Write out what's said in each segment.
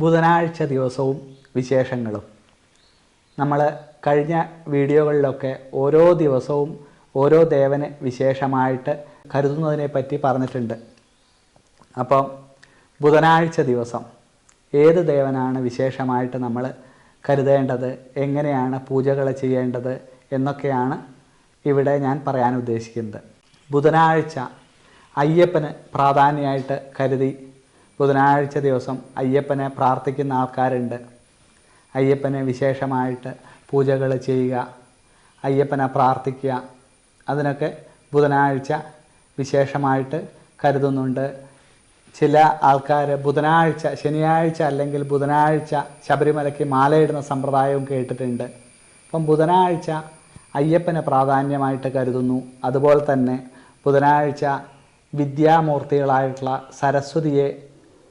ബുധനാഴ്ച ദിവസവും വിശേഷങ്ങളും. നമ്മൾ കഴിഞ്ഞ വീഡിയോകളിലൊക്കെ ഓരോ ദിവസവും ഓരോ ദേവന് വിശേഷമായിട്ട് കരുതുന്നതിനെ പറ്റി പറഞ്ഞിട്ടുണ്ട്. അപ്പം ബുധനാഴ്ച ദിവസം ഏത് ദേവനാണ് വിശേഷമായിട്ട് നമ്മൾ കരുതേണ്ടത് എങ്ങനെയാണ് പൂജകൾ ചെയ്യേണ്ടത് എന്നൊക്കെയാണ് ഇവിടെ ഞാൻ പറയാൻ ഉദ്ദേശിക്കുന്നത് ബുധനാഴ്ച അയ്യപ്പന് പ്രാധാന്യമായിട്ട് കരുതി ബുധനാഴ്ച ദിവസം അയ്യപ്പനെ പ്രാർത്ഥിക്കുന്ന ആൾക്കാരുണ്ട്. അയ്യപ്പനെ വിശേഷമായിട്ട് പൂജകൾ ചെയ്യുക അയ്യപ്പനെ പ്രാർത്ഥിക്കുക. അതിനൊക്കെ ബുധനാഴ്ച വിശേഷമായിട്ട് കരുതുന്നുണ്ട്. ചില ആൾക്കാർ ബുധനാഴ്ച ശനിയാഴ്ച അല്ലെങ്കിൽ ബുധനാഴ്ച ശബരിമലയ്ക്ക് മാലയിടുന്ന സമ്പ്രദായവും കേട്ടിട്ടുണ്ട്. അപ്പം ബുധനാഴ്ച അയ്യപ്പനെ പ്രാധാന്യമായിട്ട് കരുതുന്നു. അതുപോലെ തന്നെ ബുധനാഴ്ച വിദ്യാമൂർത്തികളായിട്ടുള്ള സരസ്വതിയെ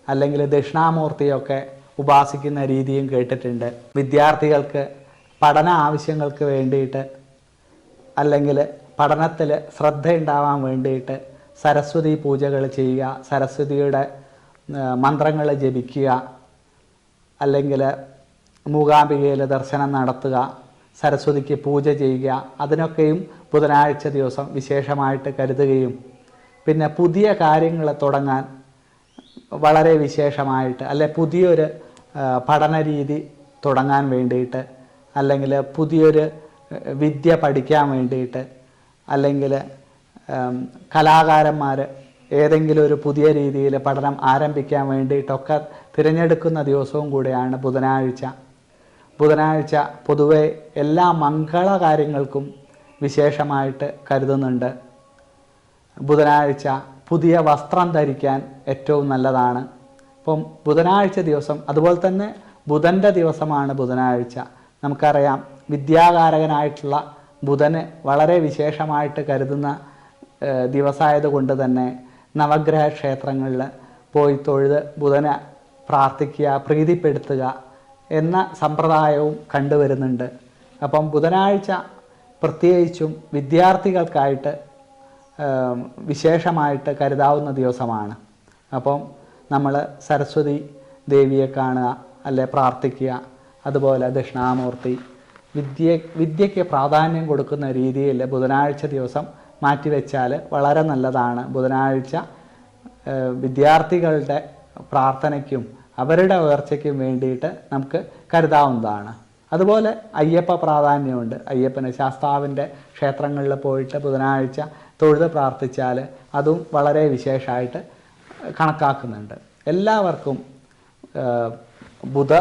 അല്ലെങ്കിൽ ദക്ഷിണാമൂർത്തിയൊക്കെ ഉപാസിക്കുന്ന രീതിയും കേട്ടിട്ടുണ്ട്. വിദ്യാർത്ഥികൾക്ക് പഠന ആവശ്യങ്ങൾക്ക് വേണ്ടിയിട്ട് അല്ലെങ്കിൽ പഠനത്തിൽ ശ്രദ്ധയുണ്ടാവാൻ വേണ്ടിയിട്ട് സരസ്വതി പൂജകൾ ചെയ്യുക സരസ്വതിയുടെ മന്ത്രങ്ങൾ ജപിക്കുക അല്ലെങ്കിൽ മൂകാംബികയിൽ ദർശനം നടത്തുക സരസ്വതിക്ക് പൂജ ചെയ്യുക അതിനൊക്കെയും ബുധനാഴ്ച ദിവസം വിശേഷമായിട്ട് കരുതുകയും പിന്നെ പുതിയ കാര്യങ്ങൾ തുടങ്ങാൻ വളരെ വിശേഷമായിട്ട് അല്ലെ പുതിയൊരു പഠന രീതി തുടങ്ങാൻ വേണ്ടിയിട്ട് അല്ലെങ്കിൽ പുതിയൊരു വിദ്യ പഠിക്കാൻ വേണ്ടിയിട്ട് അല്ലെങ്കിൽ കലാകാരന്മാർ ഏതെങ്കിലും ഒരു പുതിയ രീതിയിൽ പഠനം ആരംഭിക്കാൻ വേണ്ടിയിട്ടൊക്കെ തിരഞ്ഞെടുക്കുന്ന ദിവസവും കൂടെയാണ് ബുധനാഴ്ച. ബുധനാഴ്ച പൊതുവെ എല്ലാ മംഗള കാര്യങ്ങൾക്കും വിശേഷമായിട്ട് കരുതുന്നുണ്ട്. ബുധനാഴ്ച പുതിയ വസ്ത്രം ധരിക്കാൻ ഏറ്റവും നല്ലതാണ്. ഇപ്പം ബുധനാഴ്ച ദിവസം അതുപോലെ തന്നെ ബുധന്റെ ദിവസമാണ് ബുധനാഴ്ച. നമുക്കറിയാം വിദ്യാകാരകനായിട്ടുള്ള ബുധന് വളരെ വിശേഷമായിട്ട് കരുതുന്ന ദിവസമായതുകൊണ്ട് തന്നെ നവഗ്രഹ ക്ഷേത്രങ്ങളിൽ പോയി തൊഴുത് ബുധനെ പ്രാർത്ഥിക്കുക പ്രീതിപ്പെടുത്തുക എന്ന സമ്പ്രദായവും കണ്ടുവരുന്നുണ്ട്. അപ്പം ബുധനാഴ്ച പ്രത്യേകിച്ചും വിദ്യാർത്ഥികൾക്കായിട്ട് വിശേഷമായിട്ട് കരുതാവുന്ന ദിവസമാണ്. അപ്പം നമ്മൾ സരസ്വതി ദേവിയെ കാണുക അല്ലെ പ്രാർത്ഥിക്കുക അതുപോലെ ദക്ഷിണാമൂർത്തി. വിദ്യ വിദ്യയ്ക്ക് പ്രാധാന്യം കൊടുക്കുന്ന രീതിയിൽ ബുധനാഴ്ച ദിവസം മാറ്റിവെച്ചാൽ വളരെ നല്ലതാണ്. ബുധനാഴ്ച വിദ്യാർത്ഥികളുടെ പ്രാർത്ഥനയ്ക്കും അവരുടെ ഉയർച്ചയ്ക്കും വേണ്ടിയിട്ട് നമുക്ക് കരുതാവുന്നതാണ്. അതുപോലെ അയ്യപ്പ പ്രാധാന്യമുണ്ട്. അയ്യപ്പന് ശാസ്താവിന്റെ ക്ഷേത്രങ്ങളിൽ പോയിട്ട് ബുധനാഴ്ച തൊഴുത് പ്രാർത്ഥിച്ചാൽ അതും വളരെ വിശേഷമായിട്ട് കണക്കാക്കുന്നുണ്ട്. എല്ലാവർക്കും ബുധ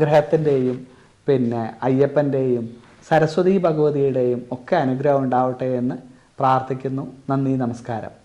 ഗ്രഹത്തിന്റെയും പിന്നെ അയ്യപ്പന്റെയും സരസ്വതി ഭഗവതിയുടെയും ഒക്കെ അനുഗ്രഹം ഉണ്ടാവട്ടെ എന്ന് പ്രാർത്ഥിക്കുന്നു. നന്ദി നമസ്കാരം.